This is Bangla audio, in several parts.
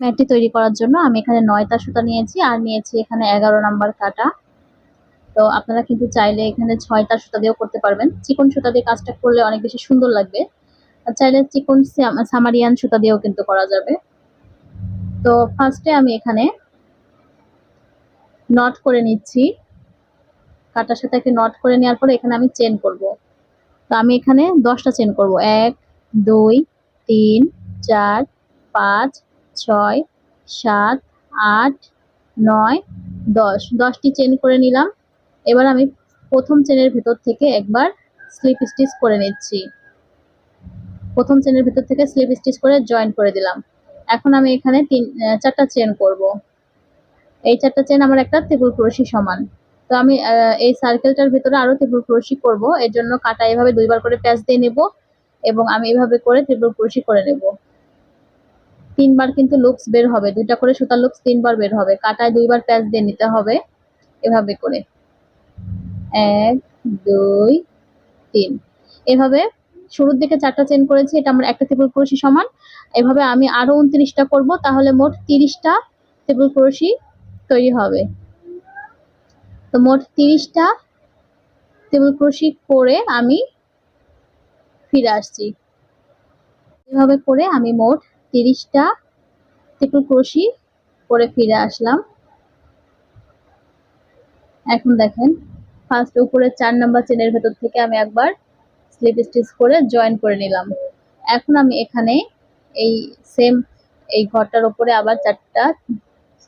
ম্যাটটি তৈরি করার জন্য আমি এখানে নয়টা সুতা নিয়েছি আর নিয়েছি এখানে এগারো নাম্বার কাটা। তো আপনারা কিন্তু চাইলে এখানে ছয়টা সুতা দিয়েও করতে পারবেন। চিকন সুতা দিয়ে কাজটা করলে অনেক বেশি সুন্দর লাগবে। আর চাইলে চিকন সামারিয়ান সুতা দিয়েও কিন্তু করা যাবে। তো ফার্স্টে আমি এখানে নট করে নিচ্ছি। কাটার সাথে একটি নট করে নেওয়ার পরে এখানে আমি চেন করব। তো আমি এখানে দশটা চেন করব। এক, দুই, তিন, চার, পাঁচ ছয়, সাত, আট, নয়, দশ। দশটি চেন করে নিলাম। এবার আমি প্রথম চেনের ভেতর থেকে একবার স্লিপ স্টিচ করে নিচ্ছি। প্রথম চেনের ভেতর থেকে স্লিপ স্টিচ করে জয়েন করে দিলাম। এখন আমি এখানে তিন চারটা চেন করব। এই চারটা চেন আমার একটা ত্রিপুল ক্রোশি সমান। তো আমি এই সার্কেলটার ভিতরে আরও ত্রিপুল ক্রোশি করব। এর জন্য কাটা এভাবে দুইবার করে প্যাচ দিয়ে নেব এবং আমি এভাবে করে ত্রিপুল ক্রোশি করে নেব। তিনবার কিন্তু লুপস বের হবে। দুইটা করে সুতার লুপস তিনবার বের হবে। কাটায় দুইবার প্যাচ দিয়ে নিতে হবে এভাবে করে। এক, দুই, তিন। এভাবে শুরুর দিকে চারটা চেন করেছি, এটা আমার একটা ত্রিপুল ক্রোশি সমান। এভাবে আমি আরও উনত্রিশটা করব, তাহলে মোট তিরিশটা ত্রিপুল ক্রোশি তৈরি হবে। তো মোট তিরিশটা টেবিল ক্রোশি করে আমি ফিরে আসছি। এভাবে করে আমি মোট তিরিশটা টেবিল ক্রোশি করে ফিরে আসলাম। এখন দেখেন ফার্স্ট উপরে চার নাম্বার চেনের ভেতর থেকে আমি একবার স্লিপ স্টিচ করে জয়েন করে নিলাম। এখন আমি এখানে এই সেম এই ঘরটার উপরে আবার চারটা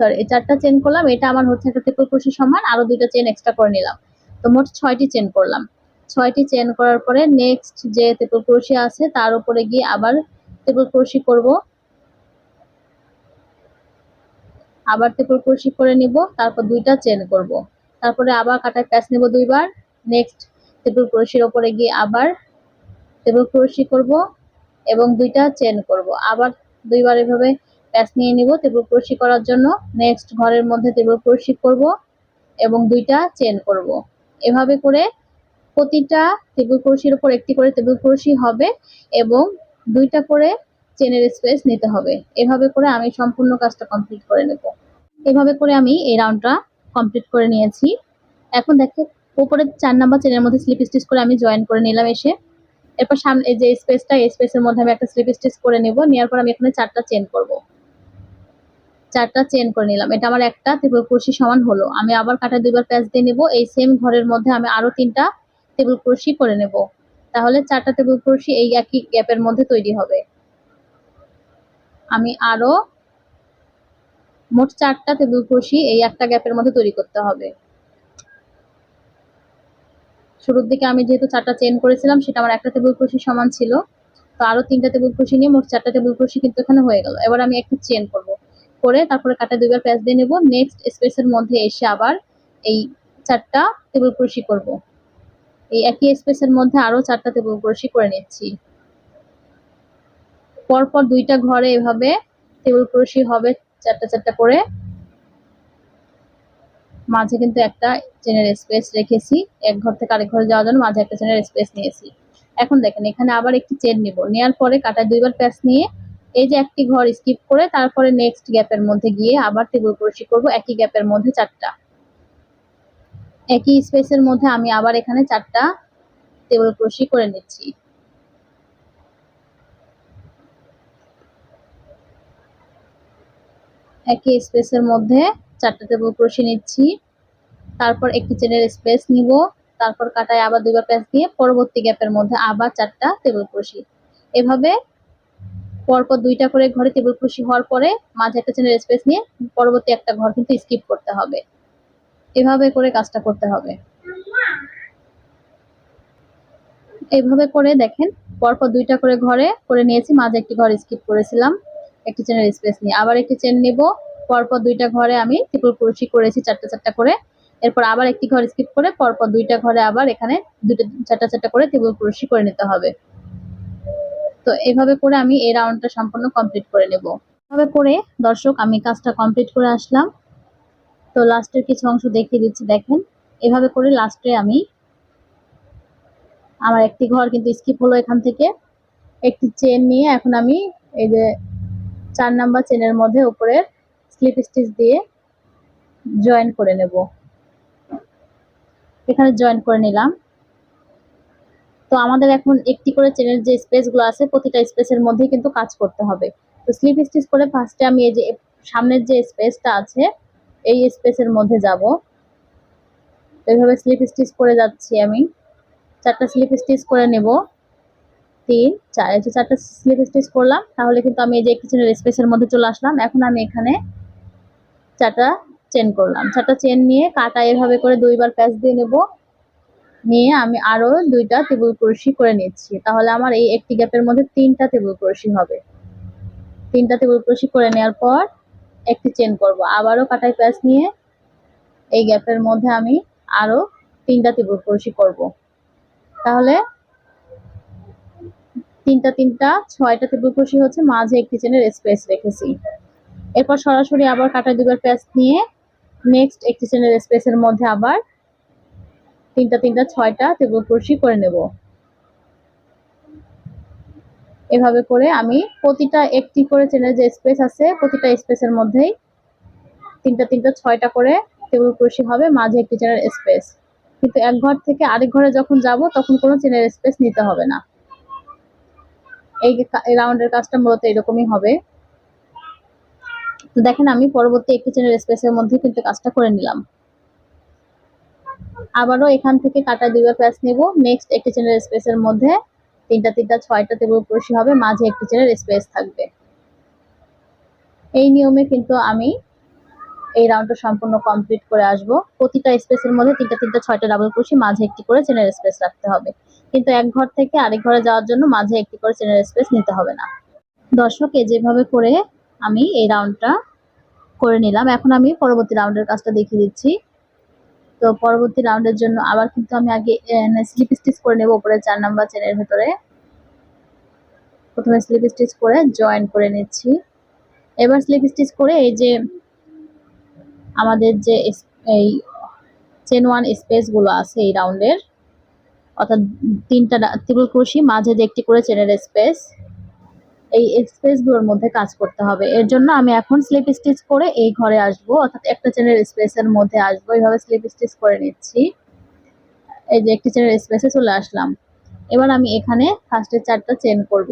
সরি এই চারটা চেন করলাম। এটা আমার হচ্ছে একটা ট্রিপল ক্রোশি সমান, আরও দুইটা চেন এক্সট্রা করে নিলাম। তো মোট ছয়টি চেন করলাম। ছয়টি চেন করার পরে নেক্সট যে ট্রিপল ক্রোশি আছে, তার উপরে গিয়ে আবার ট্রিপল ক্রোশি করব। আবার ট্রিপল ক্রোশি করে নিব, তারপর দুইটা চেন করব। তারপরে আবার কাটার প্যাচ নেব দুইবার। নেক্সট ট্রিপল ক্রোশির উপরে গিয়ে আবার ট্রিপল ক্রোশি করব এবং দুইটা চেন করব। আবার দুইবার এভাবে প্যাচ নিয়ে নিব টেবিল ক্রোশি করার জন্য। নেক্সট ঘরের মধ্যে টেবিল ক্রোশি করব এবং দুইটা চেন করব। এভাবে করে প্রতিটা টেবিল ক্রোশির উপর একটি করে টেবিল ক্রোশি হবে এবং দুইটা করে চেনের স্পেস নিতে হবে। এভাবে করে আমি সম্পূর্ণ কাজটা কমপ্লিট করে নেব। এভাবে করে আমি এই রাউন্ডটা কমপ্লিট করে নিয়েছি। এখন দেখে উপরে চার নাম্বার চেনের মধ্যে স্লিপ স্টিচ করে আমি জয়েন করে নিলাম এসে। এরপর সামনে যে স্পেসটা এই স্পেসের মধ্যে আমি একটা স্লিপ স্টিচ করে নেব। নেওয়ার পর আমি এখানে চারটা চেন করব। চারটা চেন করে নিলাম। এটা আমার একটা টেবিল ক্রোশি সমান হলো। আমি আবার কাটায় দুইবার প্যাচ দিয়ে নেব। এই সেম ঘরের মধ্যে আমি আরও তিনটা টেবিল ক্রোশি করে নেব। তাহলে চারটা টেবিল ক্রোশি এই একই গ্যাপের মধ্যে তৈরি হবে। আমি আরও মোট চারটা টেবিল ক্রোশি এই একটা গ্যাপের মধ্যে তৈরি করতে হবে। শুরুর দিকে আমি যেহেতু চারটা চেন করেছিলাম, সেটা আমার একটা টেবিল ক্রোশি সমান ছিল। তো আরও তিনটা টেবিল ক্রোশি নিয়ে মোট চারটা টেবিল ক্রোশি কিন্তু এখানে হয়ে গেল। এবার আমি একটা চেন করব। করে তারপরে কাটা দুইবার প্যাচ দিয়ে নেব। নেক্সট স্পেসের মধ্যে এসে আবার এই চারটা টেবিল ক্রোশি করব। এই একই স্পেসের মধ্যে আরও চারটা টেবিল ক্রোশি করে নিচ্ছি। পরপর দুইটা ঘরে এভাবে টেবিল ক্রোশি হবে চারটা চারটা করে। মাঝে কিন্তু একটা চেনের স্পেস রেখেছি। এক ঘর থেকে আরেক ঘরে যাওয়ার জন্য মাঝে একটা চেনের স্পেস নিয়েছি। এখন দেখেন, এখানে আবার একটি চেন নিব। নেওয়ার পরে কাটায় দুইবার প্যাচ নিয়ে এই যে একটি ঘর স্কিপ করে তারপরে নেক্সট গ্যাপের মধ্যে গিয়ে আবার টেবিল ক্রোশি করব। একই গ্যাপের মধ্যে চারটা। একই স্পেসের মধ্যে আমি আবার এখানে চারটা টেবিল ক্রোশি করে নিচ্ছি। একই স্পেসের মধ্যে চারটা টেবিল ক্রোশি নিচ্ছি। তারপর একটি চেনের স্পেস নিব। তারপর কাটায় আবার দুইবার প্যাচ দিয়ে পরবর্তী গ্যাপের মধ্যে আবার চারটা টেবিল ক্রোশি এভাবে পরপর দুইটা করে ঘরে টেবিল ক্রোশি হওয়ার পরে মাঝে একটা চেনের স্পেস নিয়ে পরবর্তী একটা ঘর কিন্তু স্কিপ করতে হবে। এভাবে করে কাজটা করতে হবে। এভাবে করে দেখেন, পরপর দুইটা করে ঘরে করে নিয়েছি, মাঝে একটি ঘর স্কিপ করেছিলাম। একটি চেনের স্পেস নিয়ে। আবার একটি চেন নিব। পরপর দুইটা ঘরে আমি ট্রিপল ক্রোশি করেছি, চারটা চারটা করে। এরপর আবার একটি ঘর স্কিপ করে পরপর দুইটা ঘরে আবার এখানে দুটো চারটা চারটা করে ট্রিপল ক্রোশি করে নিতে হবে। তো এভাবে করে আমি এই রাউন্ডটা সম্পূর্ণ কমপ্লিট করে নেব। এভাবে করে, দর্শক, আমি কাজটা কমপ্লিট করে আসলাম। তো লাস্টের কিছু অংশ দেখিয়ে দিচ্ছি, দেখেন। এভাবে করে লাস্টে আমি আমার একটি ঘর কিন্তু স্কিপ হলো এখান থেকে। একটি চেন নিয়ে এখন আমি এই যে চার নাম্বার চেনের মধ্যে উপরে স্লিপ স্টিচ দিয়ে জয়েন করে নেব। এখানে জয়েন করে নিলাম। তো আমাদের এখন একটি করে চেনের যে স্পেসগুলো আছে, প্রতিটা স্পেসের মধ্যেই কিন্তু কাজ করতে হবে। তো স্লিপ স্টিচ করে ফার্স্টে আমি এই যে সামনের যে স্পেসটা আছে, এই স্পেসের মধ্যে যাব। এইভাবে স্লিপ স্টিচ করে যাচ্ছি আমি। চারটা স্লিপ স্টিচ করে নেব। তিন, চার, এই যে চারটা স্লিপ স্টিচ করলাম, তাহলে কিন্তু আমি এই যে কিচেনের স্পেসের মধ্যে চলে আসলাম। এখন আমি এখানে চারটা চেন করলাম। চারটা চেন নিয়ে কাটা এভাবে করে দুইবার প্যাচ দিয়ে নেব। নিয়ে আমি আরও দুইটা টেবিল কুরসি করে নিচ্ছি। তাহলে আমার এই একটি গ্যাপের মধ্যে তিনটা টেবিল কুরসি হবে। তিনটা টেবিল কুরসি করে নেওয়ার পর একটি চেন করব। আবারও কাটাই প্যাচ নিয়ে এই গ্যাপের মধ্যে আমি আরও তিনটা কুরসি করব। তাহলে তিনটা তিনটা ছয়টা কুরসি হচ্ছে, মাঝে একটি চেনের স্পেস রেখেছি। এরপর সরাসরি আবার কাটা দুবার প্যাচ নিয়ে নেক্সট একটি চেনের স্পেসের মধ্যে আবার তিনটা তিনটা, ছয়টা কুরসি করে নেব। এভাবে করে আমি প্রতিটা একটি করে চেনের যে স্পেস আছে, প্রতিটা স্পেসের মধ্যেই তিনটা তিনটা, ছয়টা করে কুরসি হবে, মাঝে একটি চেনের স্পেস কিন্তু এক ঘর থেকে আরেক ঘরে যখন যাব, তখন কোনো চেনের স্পেস নিতে হবে না। এই রাউন্ডের কাজটা মূলত এরকমই হবে। তো দেখেন, আমি পরবর্তী একটি চেনের স্পেসের মধ্যে কিন্তু কাজটা করে নিলাম। আবারও এখান থেকে কাটা দুইবার প্যাচ নেব। নেক্সট একটি চেনের স্পেসের মধ্যে তিনটা তিনটা, ছয়টা টেবিল কুরসি হবে, মাঝে একটি চেনের স্পেস থাকবে। এই নিয়মে কিন্তু আমি এই রাউন্ডটা সম্পূর্ণ কমপ্লিট করে আসব। প্রতিটা স্পেসের মধ্যে তিনটা তিনটা, ছয়টা ডাবল কুরসি মাঝে একটি করে চেনের স্পেস রাখতে হবে। কিন্তু এক ঘর থেকে আরেক ঘরে যাওয়ার জন্য মাঝে একটি করে চেনের স্পেস নিতে হবে না। দর্শক এ যেভাবে করে আমি এই রাউন্ডটা করে নিলাম। এখন আমি পরবর্তী রাউন্ডের কাজটা দেখিয়ে দিচ্ছি। তো পরবর্তী রাউন্ডের জন্য আবার কিন্তু আমি আগে স্লিপ স্টিচ করে নেব উপরে চার নাম্বার চেনের ভেতরে। প্রথমে স্লিপ স্টিচ করে জয়েন করে নিচ্ছি। এবার স্লিপ স্টিচ করে এই যে আমাদের যে এই চেন ওয়ান স্পেসগুলো আছে এই রাউন্ডের অর্থাৎ তিনটা ত্রিপুল ক্রুশি মাঝে যে একটি করে চেনের স্পেস এই স্পেসগুলোর মধ্যে কাজ করতে হবে। এর জন্য আমি এখন স্লিপ স্টিচ করে এই ঘরে আসব, অর্থাৎ একটা চেনের স্পেসের মধ্যে আসব। এইভাবে স্লিপ স্টিচ করে নিচ্ছি। এই যে একটি চেনের স্পেসে চলে আসলাম। এবার আমি এখানে ফার্স্টে চারটা চেন করব।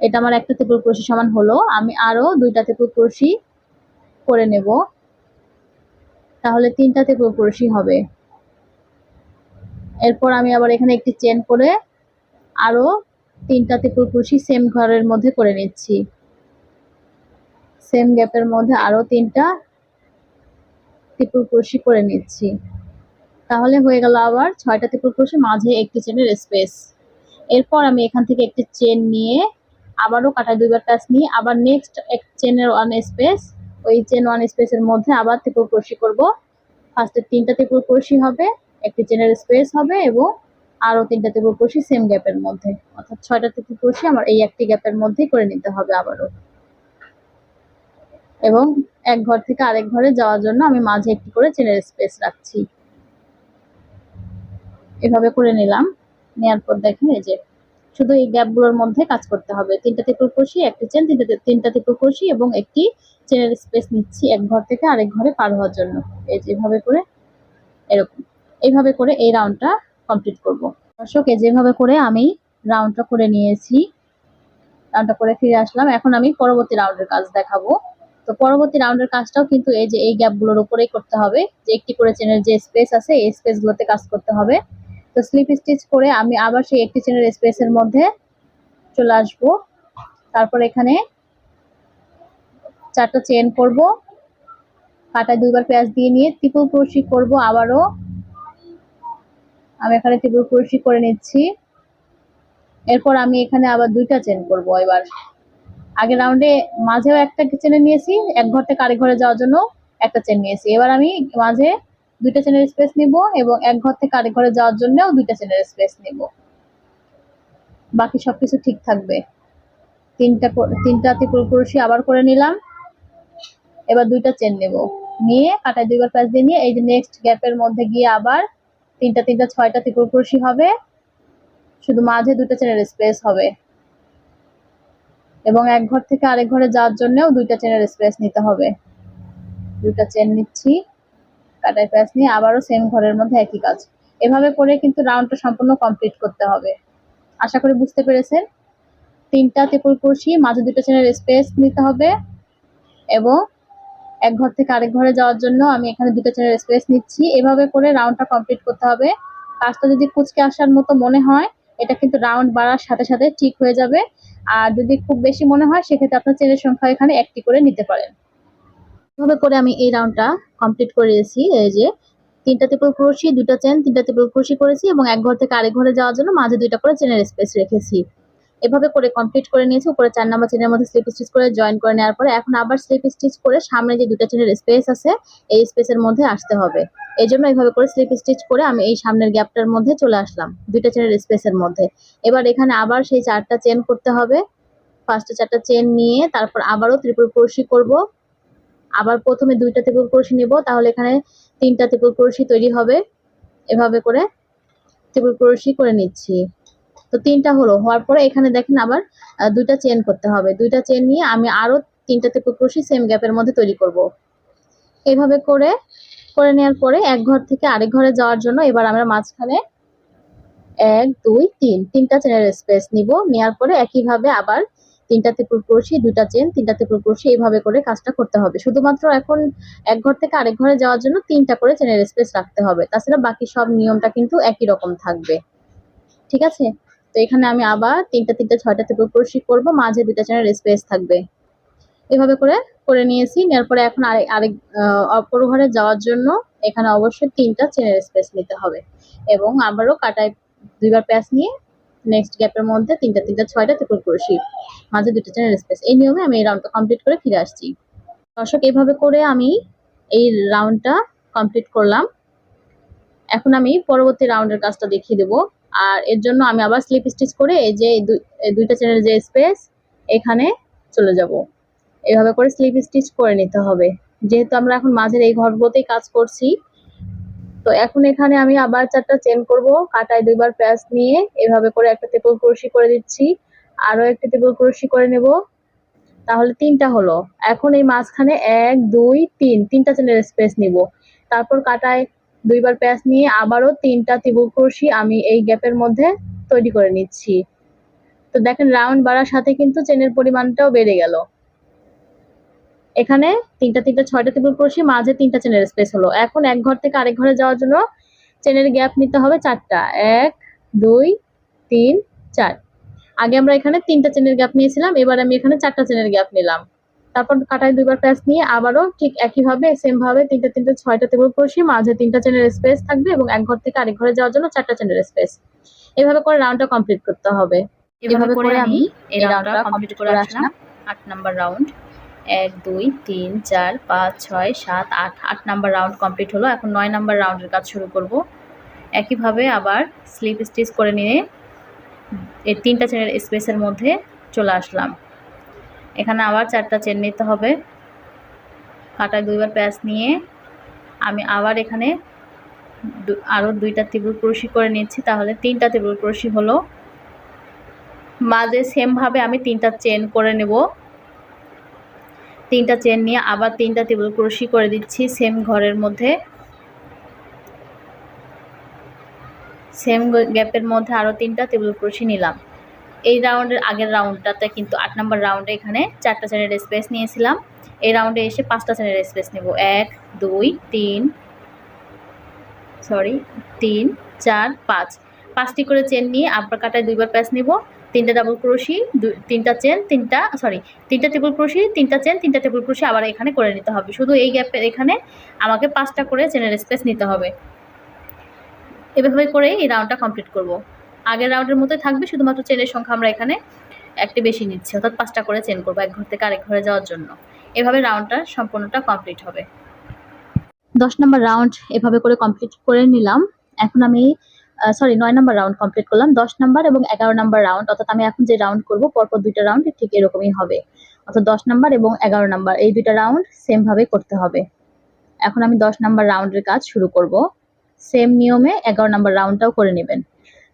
এটা আমার একটা ত্রিপুল ক্রুশি সমান হলো। আমি আরও দুইটা ত্রিপুল ক্রুশি করে নেব। তাহলে তিনটা ত্রিপুল ক্রুশি হবে। এরপর আমি আবার এখানে একটি চেন করে আরও তিনটা ত্রিপুল ক্রুশি সেম ঘরের মধ্যে করে নিচ্ছি। সেম গ্যাপের মধ্যে আরও তিনটা ত্রিপুল ক্রুশি করে নিচ্ছি। তাহলে হয়ে গেল আবার ছয়টা ত্রিপুল ক্রুশি মাঝে একটি চেনের স্পেস এরপর আমি এখান থেকে একটি চেন নিয়ে আবারও কাটায় দুইবার প্যাচ নিয়ে আবার নেক্সট এক চেনের ওয়ান স্পেস ওই চেন ওয়ান স্পেসের মধ্যে আবার ত্রিপুল ক্রুশি করব ফার্স্টে তিনটা ত্রিপুল ক্রুশি হবে, একটি চেনের স্পেস হবে এবং আরও তিনটা ত্রিপুল ক্রোশি সেম গ্যাপের মধ্যে। অর্থাৎ ছয়টা ত্রিপুল ক্রোশি আমার এই একটি গ্যাপের মধ্যেই করে নিতে হবে আবারও। এবং এক ঘর থেকে আরেক ঘরে যাওয়ার জন্য আমি মাঝে একটি করে চেনের স্পেস রাখছি। এভাবে করে নিলাম। নেওয়ার পর দেখেন এই যে শুধু এই গ্যাপগুলোর মধ্যে কাজ করতে হবে। তিনটা ত্রিপুল ক্রোশি একটি চেন তিনটা তিনটা ত্রিপুল ক্রোশি এবং একটি চেনের স্পেস নিচ্ছি এক ঘর থেকে আরেক ঘরে পার হওয়ার জন্য। এই যে এভাবে করে এরকম। এইভাবে করে এই রাউন্ডটা কমপ্লিট করব। দর্শক যেভাবে করে আমি রাউন্ডটা করে নিয়েছি। রাউন্ডটা করে ফিরে আসলাম। এখন আমি পরবর্তী রাউন্ডের কাজ দেখাবো। তো পরবর্তী রাউন্ডের কাজটাও কিন্তু এই যে এই গ্যাপগুলোর উপরেই করতে হবে। যে একটি করে চেনের যে স্পেস আছে, এই স্পেসগুলোতে কাজ করতে হবে। তো স্লিপ স্টিচ করে আমি আবার সেই একটি চেনের স্পেসের মধ্যে চলে আসব। তারপর এখানে চারটা চেন করব। কাটায় দুইবার পেঁয়াজ দিয়ে নিয়ে ত্রিপুল ক্রোশি করব আবারও। আমি এখানে ত্রিপুল ক্রোশি করে নিচ্ছি। এরপর আমি এখানে আবার দুইটা চেন করব এবার। আগের রাউন্ডে মাঝেও একটা চেনে নিয়েছি, এক ঘর থেকে আরেক ঘরে যাওয়ার জন্য একটা চেন নিয়েছি। এবার আমি মাঝে দুইটা চেনের স্পেস নিব এবং এক ঘর থেকে আরেক ঘরে যাওয়ার জন্যও দুইটা চেনের স্পেস নিব। বাকি সবকিছু ঠিক থাকবে। তিনটা তিনটা ত্রিপুল ক্রোশি আবার করে নিলাম। এবার দুইটা চেন নেব। নিয়ে কাটায় দুইবার প্যাচ দিয়ে নিয়ে এই যে নেক্সট গ্যাপের মধ্যে গিয়ে আবার তিনটা তিনটা, ছয়টা ত্রিপুল ক্রোশি হবে। শুধু মাঝে দুটো চেনের স্পেস হবে। এবং এক ঘর থেকে আরেক ঘরে যাওয়ার জন্যও দুইটা চেনের স্পেস নিতে হবে। দুইটা চেন নিচ্ছি। কাটাই প্যাচ নিয়ে আবারও সেম ঘরের মধ্যে একই কাজ। এভাবে করে কিন্তু রাউন্ডটা সম্পূর্ণ কমপ্লিট করতে হবে। আশা করি বুঝতে পেরেছেন? তিনটা তেপুর কুরসি মাঝে দুটো চেনের স্পেস নিতে হবে এবং এক ঘর থেকে আরেক ঘরে যাওয়ার জন্য আমি এখানে দুটো চেনের স্পেস নিচ্ছি। এভাবে করে রাউন্ডটা কমপ্লিট করতে হবে। কাজটা যদি কুচকে আসার মতো মনে হয়, এটা কিন্তু রাউন্ড বাড়ার সাথে সাথে ঠিক হয়ে যাবে। আর যদি খুব বেশি মনে হয়, সেক্ষেত্রে আপনার চেনের সংখ্যা এখানে একটি করে নিতে পারেন। এভাবে করে আমি এই রাউন্ডটা কমপ্লিট করে দিয়েছি এই যে, তিনটা ত্রিপুল ক্রোশি দুটো চেন তিনটা ত্রিপুল ক্রোশি করেছি এবং এক ঘর থেকে আরেক ঘরে যাওয়ার জন্য মাঝে দুইটা করে চেনের স্পেস রেখেছি। এভাবে করে কমপ্লিট করে নিয়েছি, উপরে চার নাম্বার চেনের মধ্যে স্লিপ স্টিচ করে জয়েন করে নেওয়ার পরে এখন আবার স্লিপ স্টিচ করে সামনে যে দুটো চেনের স্পেস আছে, এই স্পেসের মধ্যে আসতে হবে। এই জন্য এইভাবে করে স্লিপ স্টিচ করে আমি এই সামনের গ্যাপটার মধ্যে চলে আসলাম, দুইটা চেনের স্পেসের মধ্যে। এবার এখানে আবার সেই চারটা চেন করতে হবে। ফার্স্টে চারটা চেন নিয়ে তারপর আবারও ত্রিপুল ক্রোশি করব। আবার প্রথমে দুইটা ত্রিপুল ক্রোশি নেব, তাহলে এখানে তিনটা ত্রিপুল ক্রোশি তৈরি হবে। এভাবে করে ত্রিপুল ক্রোশি করে নিচ্ছি। তো তিনটা হলো, হওয়ার পরে এখানে দেখেন আবার দুইটা চেন করতে হবে। দুইটা চেন নিয়ে আমি আরও তিনটা ত্রিপুল ক্রোশি সেম গ্যাপের মধ্যে তৈরি করব। এভাবে করে করে নেওয়ার পরে এক ঘর থেকে আরেক ঘরে যাওয়ার জন্য এবার আমরা মাঝখানে এক, দুই, তিন, তিনটা চেনের স্পেস নিব। নেওয়ার পরে একইভাবে আবার তিনটা ত্রিপুল ক্রোশি দুইটা চেন, তিনটা ত্রিপুল ক্রোশি এইভাবে করে কাজটা করতে হবে। শুধুমাত্র এখন এক ঘর থেকে আরেক ঘরে যাওয়ার জন্য তিনটা করে চেনের স্পেস রাখতে হবে। তাছাড়া বাকি সব নিয়মটা কিন্তু একই রকম থাকবে। ঠিক আছে? তো এখানে আমি আবার তিনটা তিনটা, ছয়টা ত্রিপুল ক্রোশি করব, মাঝে দুইটা চেনের স্পেস থাকবে। এভাবে করে করে নিয়েছি। নেওয়ার পরে এখন আরেক আরেক অপর ঘরে যাওয়ার জন্য এখানে অবশ্যই তিনটা চেনের স্পেস নিতে হবে। এবং আবারও কাটায় দুইবার প্যাচ নিয়ে নেক্সট গ্যাপের মধ্যে তিনটা তিনটা, ছয়টা ত্রিপুল ক্রোশি মাঝে দুটো চেনের স্পেস এই নিয়মে আমি এই রাউন্ডটা কমপ্লিট করে ফিরে আসছি। দর্শক, এইভাবে করে আমি এই রাউন্ডটা কমপ্লিট করলাম। এখন আমি পরবর্তী রাউন্ডের কাজটা দেখিয়ে দেবো। আর এর জন্য আমি আবার স্লিপ স্টিচ করে এই যে দুইটা চেনের যে স্পেস এখানে চলে যাব। এভাবে করে স্লিপ স্টিচ করে নিতে হবে। যেহেতু আমরা এখন মাঝের এই ঘরগুলোতেই কাজ করছি তো এখন এখানে আমি আবার চারটা চেন করব। কাটায় দুইবার প্যাচ নিয়ে এভাবে করে একটা ত্রিপুল ক্রোশি করে দিচ্ছি। আরও একটা ত্রিপুল ক্রোশি করে নেব। তাহলে তিনটা হলো। এখন এই মাঝখানে এক, দুই, তিন, তিনটা চেনের স্পেস নিব। তারপর কাটায় দুইবার প্যাচ নিয়ে আবারও তিনটা ত্রিপুল ক্রোশি আমি এই গ্যাপের মধ্যে তৈরি করে নিচ্ছি। তো দেখেন রাউন্ড বাড়ার সাথে কিন্তু চেনের পরিমাণটাও বেড়ে গেল। এখানে তিনটা তিনটা ছয়টা ত্রিপুল ক্রোশি মাঝে তিনটা চেনের স্পেস হলো। এখন এক ঘর থেকে আরেক ঘরে যাওয়ার জন্য চেনের গ্যাপ নিতে হবে চারটা। এক দুই তিন চার। আগে আমরা এখানে তিনটা চেনের গ্যাপ নিয়েছিলাম এবার আমি এখানে চারটা চেনের গ্যাপ নিলাম। তারপর কাটায় দুইবার প্যাচ নিয়ে আবারও ঠিক একইভাবে সেম ভাবে তিনটা তিনটা ছয়টা টেবিল ক্রোশি মাঝে তিনটা চেনের স্পেস থাকবে এবং এক ঘর থেকে আরেক ঘরে যাওয়ার জন্য চারটা চেনের স্পেস এভাবে করে রাউন্ডটা কমপ্লিট করতে হবে। এভাবে করে আমি এই রাউন্ডটা কমপ্লিট করে আসলাম আট নাম্বার রাউন্ড এক, দুই, তিন, চার, পাঁচ, ছয়, সাত, আট আট নাম্বার রাউন্ড কমপ্লিট হলো। এখন নয় নাম্বার রাউন্ডের কাজ শুরু করব। একইভাবে আবার স্লিপ স্টিচ করে নিয়ে এই তিনটা চেনের স্পেসের মধ্যে চলে আসলাম। এখানে আবার চারটা চেন নিতে হবে। কাটায় দুইবার প্যাচ নিয়ে আমি আবার এখানে আরও দুইটা ত্রিপুল ক্রোশি করে নিচ্ছি। তাহলে তিনটা ত্রিপুল ক্রোশি হলো। মাঝে সেমভাবে আমি তিনটা চেন করে নেব। তিনটা চেন নিয়ে আবার তিনটা টেবিল ক্রোশি করে দিচ্ছি সেম ঘরের মধ্যে। সেম গ্যাপের মধ্যে আরও তিনটা টেবিল ক্রোশি নিলাম। এই রাউন্ডের আগের রাউন্ডটাতে কিন্তু আট নাম্বার রাউন্ডে এখানে চারটা চেনের স্পেস নিয়েছিলাম। এই রাউন্ডে এসে পাঁচটা চেনের স্পেস নেব। এক, দুই, তিন সরি তিন, চার, পাঁচ। পাঁচটি করে চেন নিয়ে আবার কাটায় দুইবার প্যাচ নিব। তিনটা ডাবল ক্রোশি তিনটা চেন তিনটা সরি তিনটা টেবিল ক্রোশি তিনটা চেন তিনটা টেবিল ক্রোশি আবার এখানে করে নিতে হবে। শুধু এই গ্যাপের এখানে আমাকে পাঁচটা করে চেনের স্পেস নিতে হবে। এভাবে করে এই রাউন্ডটা কমপ্লিট করব। আগের রাউন্ডের মতোই থাকবে, শুধুমাত্র চেনের সংখ্যা আমরা এখানে একটি বেশি নিচ্ছি, অর্থাৎ পাঁচটা করে চেন করব এক ঘর থেকে আরেক ঘরে যাওয়ার জন্য। এভাবে রাউন্ডটা সম্পূর্ণটা কমপ্লিট হবে। দশ নম্বর রাউন্ড এভাবে করে কমপ্লিট করে নিলাম। এখন আমি সরি নয় নম্বর রাউন্ড কমপ্লিট করলাম, দশ নম্বর এবং এগারো নম্বর রাউন্ড অর্থাৎ আমি এখন যে রাউন্ড করব, পরপর দুইটা রাউন্ড ঠিক এরকমই হবে। অর্থাৎ দশ নম্বর এবং এগারো নম্বর এই দুইটা রাউন্ড সেম ভাবে করতে হবে। এখন আমি দশ নম্বর রাউন্ডের কাজ শুরু করব। সেম নিয়মে এগারো নম্বর রাউন্ডটাও করে নেবেন।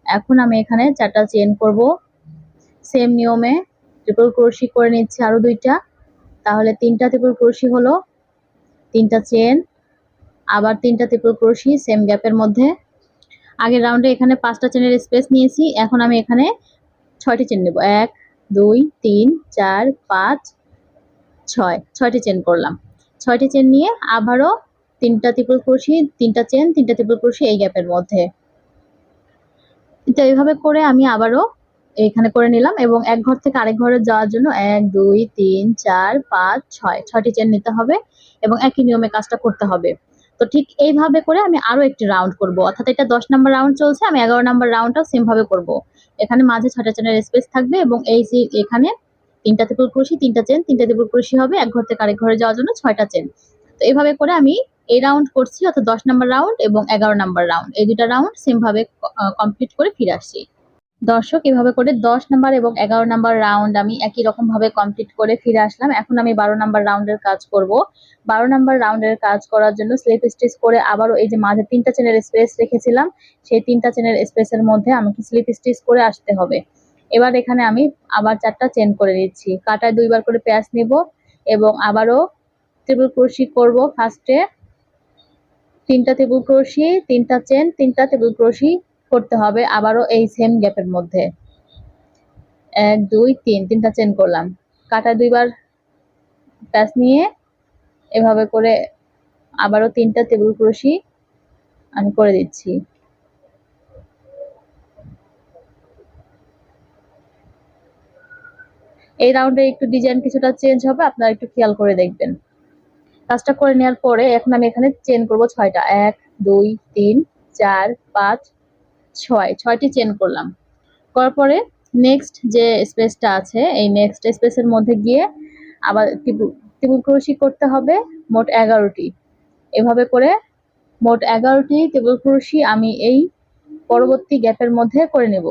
এখন আমি এখানে চারটা চেন করব। সেম নিয়মে ট্রিপল ক্রোশি করে নিচ্ছি আরও দুইটা। তাহলে তিনটা ট্রিপল ক্রোশি হলো, তিনটা চেন আবার তিনটা ট্রিপল ক্রোশি সেম গ্যাপের মধ্যে। আগের রাউন্ডে এখানে পাঁচটা চেনের স্পেস নিয়েছি। এখন আমি এখানে ছয়টি চেন নেব। এক, দুই, তিন, চার, পাঁচ, ছয়। ছয়টি চেন করলাম। ছয়টি চেন নিয়ে আবারও তিনটা ত্রিপুল ক্রোশি তিনটা চেন, তিনটা ত্রিপুল ক্রোশি এই গ্যাপের মধ্যে। তো এইভাবে করে আমি আবারও এখানে করে নিলাম এবং এক ঘর থেকে আরেক ঘরে যাওয়ার জন্য এক, দুই, তিন, চার, পাঁচ, ছয়। ছয়টি চেন নিতে হবে এবং একই নিয়মে কাজটা করতে হবে। তো ঠিক এইভাবে করে আমি আরও একটি রাউন্ড করব। অর্থাৎ এটা দশ নম্বর রাউন্ড চলছে, আমি এগারো নাম্বার রাউন্ডটাও সেম ভাবে করব। এখানে মাঝে ছয়টা চেনের স্পেস থাকবে এবং এই যে এখানে তিনটা ত্রিপুল ক্রোশি তিনটা চেন, তিনটা ত্রিপুল ক্রোশি হবে এক ঘর থেকে আরেক ঘরে যাওয়ার জন্য ছয়টা চেন। তো এইভাবে করে আমি এই রাউন্ড করছি, অর্থাৎ দশ নম্বর রাউন্ড এবং এগারো নাম্বার রাউন্ড এই দুটা রাউন্ড সেম ভাবে কমপ্লিট করে ফিরে আসছি। দর্শক, এভাবে করে দশ নাম্বার এবং এগারো নাম্বার রাউন্ড আমি একই রকম ভাবে কমপ্লিট করে ফিরে আসলাম। এখন আমি বারো নাম্বার রাউন্ডের কাজ করব। বারো নাম্বার রাউন্ডের কাজ করার জন্য স্লিপ স্টিচ করে আবারও এই যে মাঝে তিনটা চেনের স্পেস রেখেছিলাম, সেই তিনটা চেনের স্পেসের মধ্যে আমাকে স্লিপ স্টিচ করে আসতে হবে। এবার এখানে আমি আবার চারটা চেন করে নিচ্ছি। কাটায় দুইবার করে পেঁয়াজ নিব এবং আবারও টেবিল ক্রোশি করব। ফার্স্টে তিনটা টেবিল ক্রোশি তিনটা চেন তিনটা টেবিল ক্রোশি করতে হবে, আবারও এই সেম গ্যাপের মধ্যে। এক, দুই, তিন, তিনটা চেন করলাম। কাটা দুইবার প্যাচ নিয়ে এভাবে করে আবারও তিনটা টেবিল ক্রোশি আমি করে দিচ্ছি। এই রাউন্ডে একটু ডিজাইন কিছুটা চেঞ্জ হবে, আপনারা একটু খেয়াল করে দেখবেন। কাজটা করে নেওয়ার পরে এখন আমি এখানে চেন করব ছয়টা। এক, দুই, তিন, চার, পাঁচ ছয়, ছয়টি চেন করলাম। করার পরে নেক্সট যে স্পেসটা আছে, এই নেক্সট স্পেসের মধ্যে গিয়ে আবার ত্রিপুল ক্রোশি করতে হবে মোট এগারোটি। এভাবে করে মোট এগারোটি টেবিল ক্রোশি আমি এই পরবর্তী গ্যাপের মধ্যে করে নেব।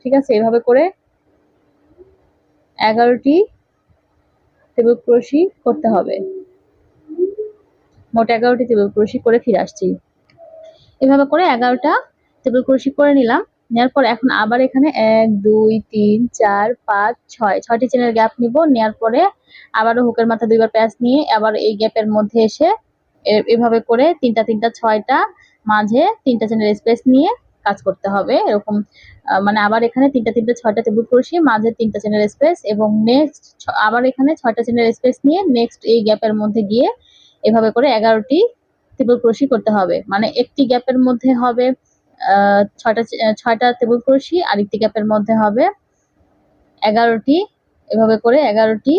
ঠিক আছে? এভাবে করে এগারোটি টেবিল ক্রোশি করতে হবে। মোট এগারোটি টেবিল ক্রোশি করে ফিরে আসছি। এভাবে করে এগারোটা টেবিল ক্রোশি করে নিলাম। নেওয়ার পর এখন আবার এখানে এক, দুই, তিন, চার, পাঁচ, ছয়, ছয়টি চেনের গ্যাপ নিব। নেওয়ার পরে আবারও হুকের মাথা দুইবার প্যাচ নিয়ে আবার এই গ্যাপের মধ্যে এসে এভাবে করে তিনটা তিনটা, ছয়টা মাঝে তিনটা চেনের স্পেস নিয়ে কাজ করতে হবে। এরকম মানে আবার এখানে তিনটা তিনটা, ছয়টা টেবিল ক্রোশি মাঝে তিনটা চেনের স্পেস এবং নেক্সট আবার এখানে ছয়টা চেনের স্পেস নিয়ে নেক্সট এই গ্যাপের মধ্যে গিয়ে এভাবে করে এগারোটি টেবিল ক্রোশি করতে হবে। মানে একটি গ্যাপের মধ্যে হবে ছয়টা ছয়টা টেবিল ক্রোশি আরেকটি গ্যাপের মধ্যে হবে এগারোটি, এভাবে করে এগারোটি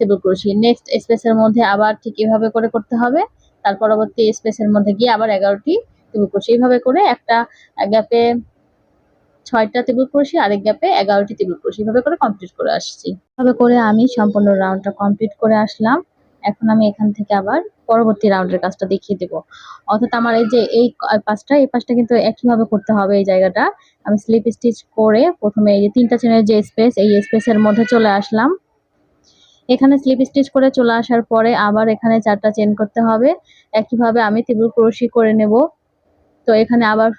টেবিল ক্রোশি নেক্সট স্পেসের মধ্যে আবার ঠিক এভাবে করে করতে হবে, তার পরবর্তী স্পেসের মধ্যে গিয়ে আবার এগারোটি টেবিল ক্রোশি এইভাবে করে একটা গ্যাপে ছয়টা টেবিল ক্রোশি আরেক গ্যাপে এগারোটি টেবিল ক্রোশি এভাবে করে কমপ্লিট করে আসছি। এভাবে করে আমি সম্পূর্ণ রাউন্ডটা কমপ্লিট করে আসলাম। এখন আমি এখান থেকে আবার পরবর্তী রাউন্ডের কাজটা দেখিয়ে দেবো। অর্থাৎ আমার এই যে এই পাঁচটা এই পাঁচটা কিন্তু একইভাবে করতে হবে এই জায়গাটা। আমি স্লিপ স্টিচ করে প্রথমে এই যে তিনটা চেনের যে স্পেস এই স্পেসের মধ্যে চলে আসলাম। এখানে স্লিপ স্টিচ করে চলে আসার পরে আবার এখানে চারটা চেন করতে হবে। একইভাবে আমি টেবিল ক্রোশি করে নেব। তো এখানে আবার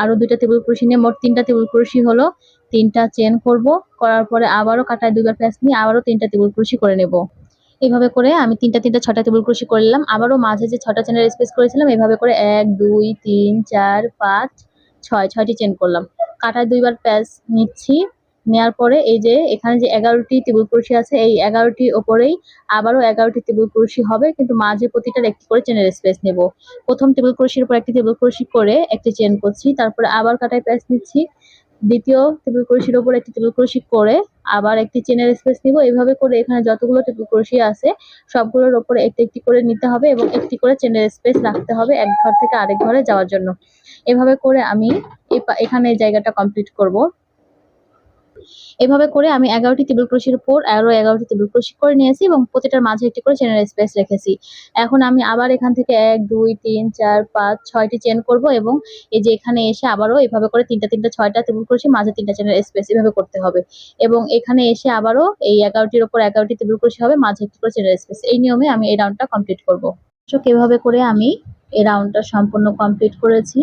আরও দুইটা টেবিল ক্রোশি নিয়ে মোট তিনটা টেবিল ক্রোশি হলো। তিনটা চেন করব। করার পরে আবারও কাটায় দুইবার প্যাচ নিয়ে আবারও তিনটা টেবিল ক্রোশি করে নেব। এভাবে করে আমি তিনটা তিনটা ছটা টেবিল ক্রোশি করে নিলাম। আবারও মাঝে যে ছটা চেনের স্পেস করেছিলাম এইভাবে করে এক, দুই, তিন, চার, পাঁচ, ছয়, ছয়টি চেন করলাম। কাটায় দুইবার প্যাচ নিচ্ছি। নেওয়ার পরে এই যে এখানে যে এগারোটি টেবিল ক্রোশি আছে, এই এগারোটি ওপরেই আবারও এগারোটি টেবিল ক্রোশি হবে, কিন্তু মাঝে প্রতিটার একটি করে চেনের স্পেস নেব। প্রথম টেবিল ক্রোশির উপর একটি টেবিল ক্রোশি করে একটি চেন করছি, তারপরে আবার কাটায় প্যাচ নিচ্ছি। দ্বিতীয় টেবিল ক্রোশির ওপর একটি টেবিল ক্রোশি করে আবার একটি চেনের স্পেস নিব। এইভাবে করে এখানে যতগুলো টেবিল ক্রোশি আছে, সবগুলোর ওপরে একটি একটি করে নিতে হবে এবং একটি করে চেনের স্পেস রাখতে হবে এক ঘর থেকে আরেক ঘরে যাওয়ার জন্য। এভাবে করে আমি এখানে জায়গাটা কমপ্লিট করব। এভাবে করে আমি এগারোটি টেবিল ক্রোশির উপর আরও এগারোটি টেবিল ক্রোশি করে নিয়েছি এবং প্রতিটার মাঝে একটি করে চেনের স্পেস রেখেছি। এখন আমি আবার এখান থেকে এক, দুই, তিন, চার, পাঁচ, ছয়টি চেন করব এবং এই যে এখানে এসে আবারও এভাবে করে তিনটা তিনটা, ছয়টা টেবিল ক্রোশি মাঝে তিনটা চেনের স্পেস এভাবে করতে হবে। এবং এখানে এসে আবারও এই এগারোটির ওপর এগারোটি টেবিল ক্রোশি হবে, মাঝে একটি করে চেনের স্পেস এই নিয়মে আমি এই রাউন্ডটা কমপ্লিট করব। এভাবে করে আমি এই রাউন্ডটা সম্পূর্ণ কমপ্লিট করেছি।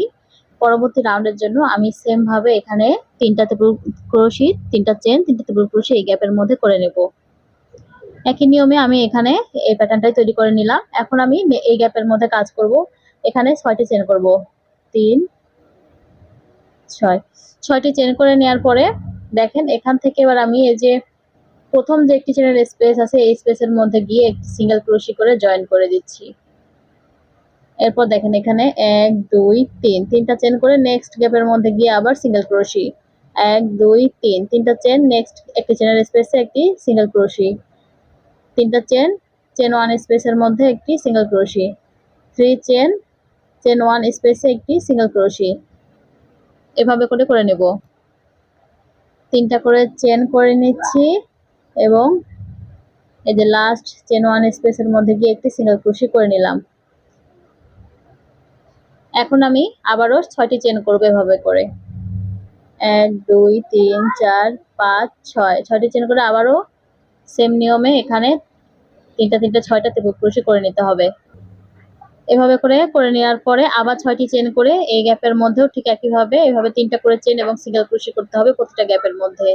পরবর্তী রাউন্ডের জন্য আমি সেম ভাবে এখানে তিনটা টেবিল ক্রোশি তিনটা চেন তিনটা টেবিল ক্রোশি এই গ্যাপের মধ্যে করে নেব। একই নিয়মে আমি এখানে এই প্যাটার্নটাই তৈরি করে নিলাম। এখন আমি এই গ্যাপের মধ্যে কাজ করব। এখানে ছয়টি চেন করব। তিন, ছয়। ছয়টি চেন করে নেওয়ার পরে দেখেন, এখান থেকে এবার আমি এই যে প্রথম যে একটি চেনের স্পেস আছে, এই স্পেসের মধ্যে গিয়ে একটি সিঙ্গেল ক্রোশি করে জয়েন করে দিচ্ছি। এরপর দেখেন এখানে এক, দুই, তিন, তিনটা চেন করে নেক্সট গ্যাপের মধ্যে গিয়ে আবার সিঙ্গেল ক্রোশি এক, দুই, তিন, তিনটা চেন নেক্সট একটি চেনের স্পেসে একটি সিঙ্গেল ক্রোশি তিনটা চেন চেন ওয়ান স্পেসের মধ্যে একটি single crochet three chain chain one স্পেসে একটি সিঙ্গেল ক্রোশি এভাবে করে করে নেব। তিনটা করে চেন করে নিচ্ছি এবং এই যে লাস্ট চেন ওয়ান স্পেসের মধ্যে গিয়ে একটি সিঙ্গেল ক্রোশি করে নিলাম। এখন আমি আবারও ছয়টি চেন করব এভাবে করে। এক, দুই, তিন, চার, পাঁচ, ছয়। ছয়টি চেন করে আবারও সেম নিয়মে এখানে তিনটা তিনটা, ছয়টা ত্রিভুজ ক্রোশি করে নিতে হবে। এভাবে করে করে নেওয়ার পরে আবার ছয়টি চেন করে এই গ্যাপের মধ্যেও ঠিক একইভাবে এভাবে তিনটা করে চেন এবং সিঙ্গেল ক্রোশি করতে হবে প্রতিটা গ্যাপের মধ্যে।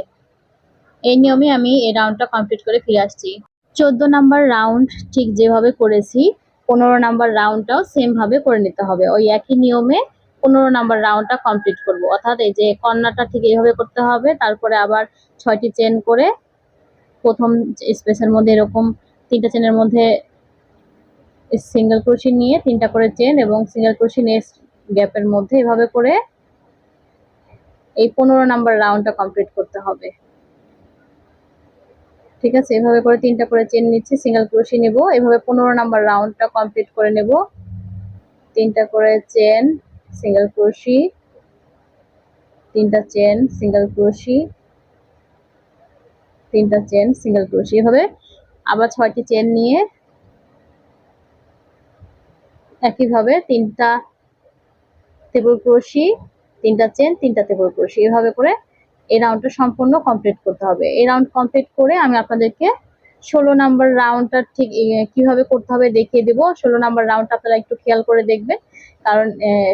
এই নিয়মে আমি এই রাউন্ডটা কমপ্লিট করে ফিরে আসছি। চোদ্দ নাম্বার রাউন্ড ঠিক যেভাবে করেছি পনেরো নাম্বার রাউন্ডটাও সেম ভাবে করে নিতে হবে। ওই একই নিয়মে পনেরো নাম্বার রাউন্ডটা কমপ্লিট করব। অর্থাৎ এই যে কর্নারটা ঠিক এইভাবে করতে হবে, তারপরে আবার ছয়টি চেন করে প্রথম স্পেসের মধ্যে এরকম তিনটা চেনের মধ্যে সিঙ্গেল ক্রোশি নিয়ে তিনটা করে চেন এবং সিঙ্গেল ক্রোশি নেক্সট গ্যাপের মধ্যে এভাবে করে এই পনেরো নাম্বার রাউন্ডটা কমপ্লিট করতে হবে। ঠিক আছে? এভাবে করে তিনটা করে চেন নিচ্ছি সিঙ্গেল ক্রোশি নেব। এভাবে পনেরো নাম্বার রাউন্ডটা কমপ্লিট করে নেব। তিনটা করে চেন সিঙ্গেল ক্রোশি তিনটা চেন সিঙ্গেল ক্রোশি তিনটা চেন সিঙ্গেল ক্রোশি এভাবে আবার ছয়টি চেন নিয়ে একইভাবে তিনটা টেবিল ক্রোশি তিনটা চেন তিনটা টেবিল ক্রোশি এভাবে করে এই রাউন্ডটা সম্পূর্ণ কমপ্লিট করতে হবে। এই রাউন্ড কমপ্লিট করে আমি আপনাদেরকে ষোলো নাম্বার রাউন্ডটা ঠিক কীভাবে করতে হবে দেখিয়ে দেবো। ষোলো নাম্বার রাউন্ডটা আপনারা একটু খেয়াল করে দেখবেন, কারণ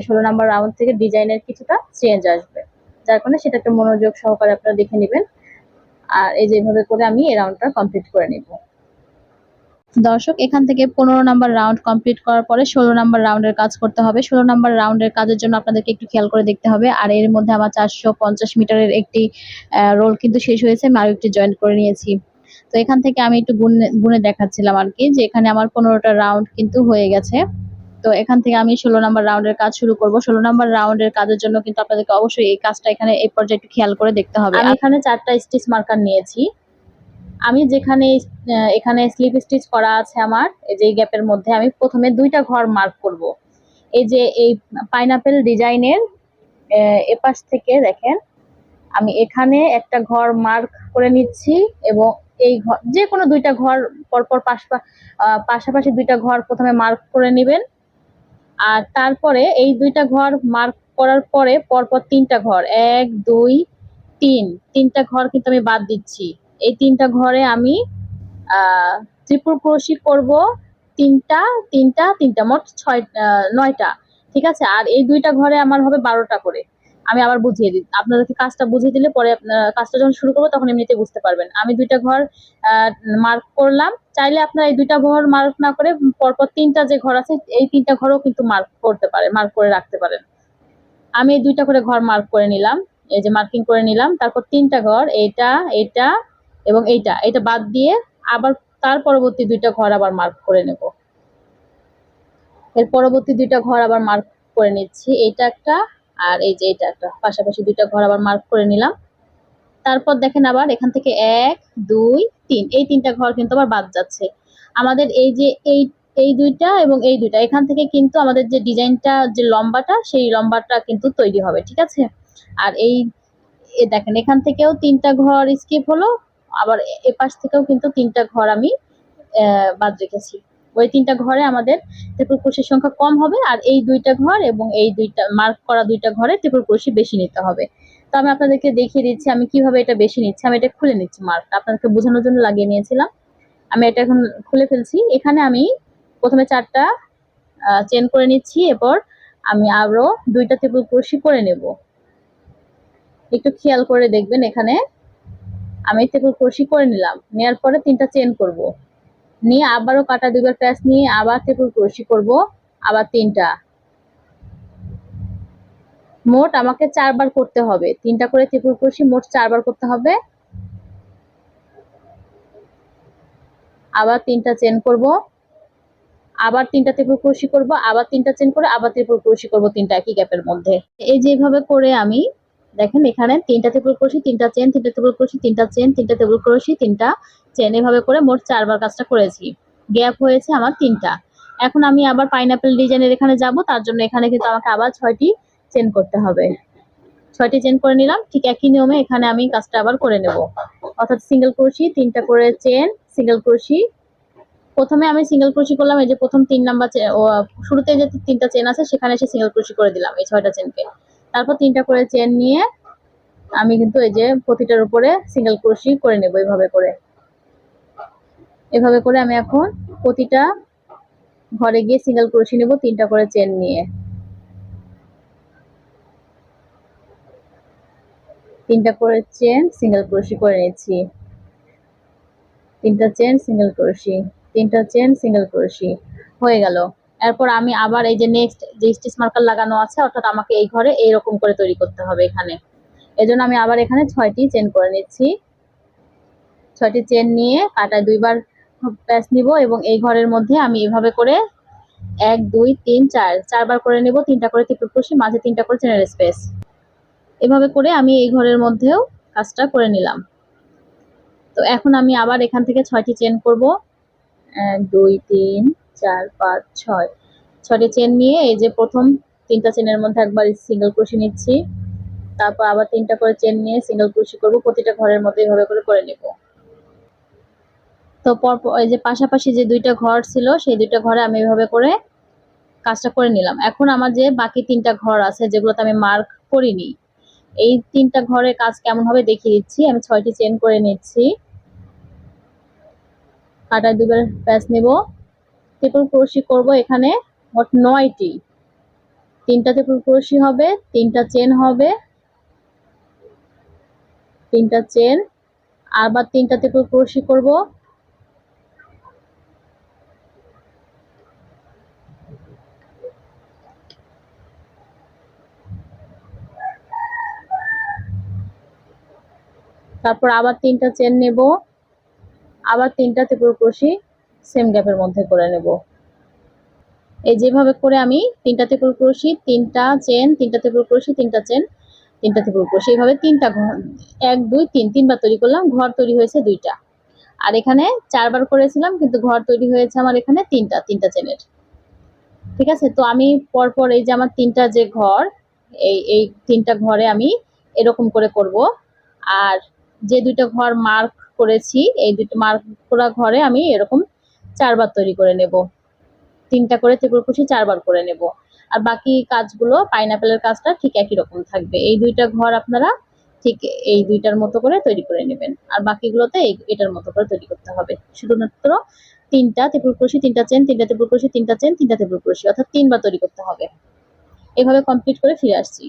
ষোলো নাম্বার রাউন্ড থেকে ডিজাইনের কিছুটা চেঞ্জ আসবে। যার কারণে সেটা একটা মনোযোগ সহকারে আপনারা দেখে নেবেন। আর এই যেভাবে করে আমি এই রাউন্ডটা কমপ্লিট করে নেব। দর্শক এখান থেকে পনেরো নাম্বার রাউন্ড কমপ্লিট করার পরে ষোলো নাম্বার রাউন্ডের কাজ করতে হবে। ষোলো নাম্বার রাউন্ডের কাজের জন্য আপনাদেরকে একটু খেয়াল করে দেখতে হবে। আর এর মধ্যে আমার চারশো পঞ্চাশ মিটারের একটি রোল কিন্তু শেষ হয়েছে। আমি আরও একটি জয়েন করে নিয়েছি। তো এখান থেকে আমি একটু গুনে গুনে দেখাচ্ছিলাম আর কি যে এখানে আমার পনেরোটা রাউন্ড কিন্তু হয়ে গেছে। তো এখান থেকে আমি ষোলো নাম্বার রাউন্ডের কাজ শুরু করব। ষোলো নাম্বার রাউন্ডের কাজের জন্য কিন্তু আপনাদেরকে অবশ্যই এই কাজটা এখানে এই পর্যায়ে একটু খেয়াল করে দেখতে হবে। আমি এখানে চারটা স্টিচ মার্কার নিয়েছি। আমি যেখানে এখানে স্লিপ স্টিচ করা আছে আমার, এই যে গ্যাপের মধ্যে আমি প্রথমে দুইটা ঘর মার্ক করব। এই যে এই পাইনাপেল ডিজাইনের এপাশ থেকে দেখেন, আমি এখানে একটা ঘর মার্ক করে নিচ্ছি এবং এই ঘর যে কোনো দুইটা ঘর পরপর পাশ পাশাপাশি দুইটা ঘর প্রথমে মার্ক করে নেবেন। আর তারপরে এই দুইটা ঘর মার্ক করার পরে পরপর তিনটা ঘর, এক, দুই, তিন, তিনটা ঘর কিন্তু আমি বাদ দিচ্ছি। এই তিনটা ঘরে আমি ত্রিপুর ক্রোশি করব তিনটা তিনটা তিনটা, মোট ছয় নয়টা, ঠিক আছে? আর এই দুইটা ঘরে আমার হবে বারোটা করে। আমি আবার বুঝিয়ে দিই, আপনাদেরকে কাজটা বুঝিয়ে দিলে পরে কাজটা যখন শুরু করব তখন এমনিতে বুঝতে পারবেন। আমি দুইটা ঘর মার্ক করলাম। চাইলে আপনারা এই দুইটা ঘর মার্ক না করে পরপর তিনটা যে ঘর আছে, এই তিনটা ঘরও কিন্তু মার্ক করতে পারে মার্ক করে রাখতে পারেন। আমি এই দুইটা করে ঘর মার্ক করে নিলাম, এই যে মার্কিং করে নিলাম। তারপর তিনটা ঘর, এইটা এইটা এবং এইটা এটা বাদ দিয়ে আবার তার পরবর্তী দুইটা ঘর আবার মার্ক করে নেব। এর পরবর্তী দুইটা ঘর আবার মার্ক করে নিচ্ছি, এইটা একটা আর এই যে এটা একটা। পাশাপাশি দুইটা ঘর আবার মার্ক করে নিলাম। তারপর দেখেন আবার এখান থেকে এক, দুই, তিন, এই তিনটা ঘর কিন্তু আবার বাদ যাচ্ছে। আমাদের এই যে এই এই দুইটা এবং এই দুইটা, এখান থেকে কিন্তু আমাদের যে ডিজাইনটা, যে লম্বাটা, সেই লম্বাটা কিন্তু তৈরি হবে, ঠিক আছে? আর এই দেখেন এখান থেকেও তিনটা ঘর স্কিপ হলো আবার এপাশ থেকেও কিন্তু তিনটা ঘর আমি বাদ রেখেছি। ওই তিনটা ঘরে আমাদের ত্রিপুর কুশির সংখ্যা কম হবে আর এই দুইটা ঘর এবং এই দুইটা, মার্ক করা দুইটা ঘরে ত্রিপুর কুশি বেশি নিতে হবে। তো আমি আপনাদেরকে দেখিয়ে দিচ্ছি আমি কীভাবে এটা বেশি নিচ্ছি। আমি এটা খুলে নিচ্ছি মার্কটা আপনাদেরকে বোঝানোর জন্য লাগিয়ে নিয়েছিলাম। আমি এটা এখন খুলে ফেলছি। এখানে আমি প্রথমে চারটা চেন করে নিচ্ছি। এরপর আমি আরও দুইটা ত্রিপুল ক্রোশি করে নেব। একটু খেয়াল করে দেখবেন এখানে আমি ত্রিপুল ক্রোশি করে নিলাম। নেওয়ার পরে তিনটা চেন করব। নিয়ে আবারও কাটা দুইবার প্যাচ নিয়ে আবার ত্রিপুল ক্রোশি করব। আবার তিনটা। মোট আমাকে চারবার করতে হবে। তিনটা করে ত্রিপুল ক্রোশি মোট চারবার করতে হবে। আবার তিনটা চেন করব। আবার তিনটা ত্রিপুল ক্রোশি করব। আবার তিনটা চেন করে আবার ত্রিপুল ক্রোশি করব তিনটা একই গ্যাপের মধ্যে। এই যেভাবে করে আমি দেখেন এখানে তিনটা ত্রিপুল ক্রোশি তিনটা চেন তিনটা ত্রিপুল ক্রোশি তিনটা চেন তিনটা ত্রিপুল ক্রোশি তিনটা চেন এভাবে করে মোট চারবার কাজটা করেছি। গ্যাপ হয়েছে আমার তিনটা। এখন আমি আবার পাইনাপেল ডিজাইনের এখানে যাব, তার জন্য এখানে কিন্তু আমাকে আবার ছয়টি চেন করতে হবে। ছয়টি চেন করে নিলাম, ঠিক একই নিয়মে এখানে আমি কাজটা আবার করে নেব। অর্থাৎ সিঙ্গেল ক্রোশি তিনটা করে চেন সিঙ্গেল ক্রোশি প্রথমে আমি সিঙ্গেল ক্রোশি করলাম, এই যে প্রথম তিন নাম্বার শুরুতে যে তিনটা চেন আছে, সেখানে এসে সিঙ্গেল ক্রোশি করে দিলাম, এই ছয়টা চেনকে তারপর তিনটা করে চেন নিয়ে আমি কিন্তু এই যে প্রতিটার উপরে সিঙ্গেল ক্রোশি করে নেব এইভাবে করে। এভাবে করে আমি এখন প্রতিটা ঘরে গিয়ে সিঙ্গেল ক্রোশি নেব তিনটা করে চেন নিয়ে। তিনটা করে চেন সিঙ্গেল ক্রোশি করে নিচ্ছি তিনটা চেন সিঙ্গেল ক্রোশি তিনটা চেন সিঙ্গেল ক্রোশি হয়ে গেল। এরপর আমি আবার এই যে নেক্সট যে স্টিচ মার্কার লাগানো আছে, অর্থাৎ আমাকে এই ঘরে এইরকম করে তৈরি করতে হবে এখানে। এজন্য আমি আবার এখানে ছয়টি চেন করে নিচ্ছি। ছয়টি চেন নিয়ে কাটায় দুইবার প্যাচ নিব এবং এই ঘরের মধ্যে আমি এভাবে করে এক, দুই, তিন, চার, চারবার করে নেব, তিনটা করে ত্রিপুল ক্রোশি মাঝে তিনটা করে চেনের স্পেস এভাবে করে আমি এই ঘরের মধ্যেও কাজটা করে নিলাম। তো এখন আমি আবার এখান থেকে ছয়টি চেন করব। এক, দুই, তিন চার, পাঁচ, ছয়। ছয়টি চেন নিয়ে এই যে প্রথম তিনটা চেনের মধ্যে একবার সিঙ্গেল ক্রোশি নিচ্ছি। তারপর আবার তিনটা করে চেন নিয়ে সিঙ্গেল ক্রোশি করব, প্রতিটা ঘরের মধ্যে এভাবে করে করে নেব। তো পরপর এই যে পাশাপাশি যে দুইটা ঘর ছিল, সেই দুইটা ঘরে আমি এভাবে করে কাজটা করে নিলাম। এখন আমার যে বাকি তিনটা ঘর আছে, যেগুলোতে আমি মার্ক করিনি, এই তিনটা ঘরে কাজ কেমন হবে দেখিয়ে দিচ্ছি। আমি ছয়টি চেন করে নিচ্ছি। কাটায় দুবার প্যাচ নেব। ট্রিপল ক্রোশি করব এখানে মোট নয়টি। তিনটা ট্রিপল ক্রোশি হবে, তিনটা চেন হবে, তিনটা চেন, আবার তিনটা ট্রিপল ক্রোশি করব। তারপর আবার তিনটা চেন নেব, আবার তিনটা ত্রিপুর ক্রোশি সেম গ্যাপের মধ্যে করে নেব। এই যেভাবে করে আমি তিনটা ত্রিপুর ক্রোশি তিনটা চেন তিনটা ত্রিপুর ক্রোশি তিনটা চেন তিনটা ত্রিপুর ক্রোশি এইভাবে তিনটা ঘর, এক, দুই, তিন, তিনবার তৈরি করলাম, ঘর তৈরি হয়েছে দুইটা। আর এখানে চারবার করেছিলাম, কিন্তু ঘর তৈরি হয়েছে আমার এখানে তিনটা তিনটা চেনের ঠিক আছে? তো আমি পরপর এই যে আমার তিনটা যে ঘর, এই এই তিনটা ঘরে আমি এরকম করে করব। আর যে দুইটা ঘর মার্ক করেছি, এই দুটো মার্ক করা ঘরে আমি এরকম চারবার তৈরি করে নেব। তিনটা করে ত্রিপুর কুশি চারবার করে নেব। আর বাকি কাজগুলো পাইনাপেলের কাজটা ঠিক একই রকম থাকবে। এই দুইটা ঘর আপনারা ঠিক এই দুইটার মতো করে তৈরি করে নেবেন। আর বাকিগুলোতে এটার মতো করে তৈরি করতে হবে। শুধুমাত্র তিনটা ত্রিপুর কুশি তিনটা চেন তিনটা ত্রিপুর কুশি তিনটা চেন তিনটা ত্রিপুর কুশি অর্থাৎ তিনবার তৈরি করতে হবে। এভাবে কমপ্লিট করে ফিরে আসছি।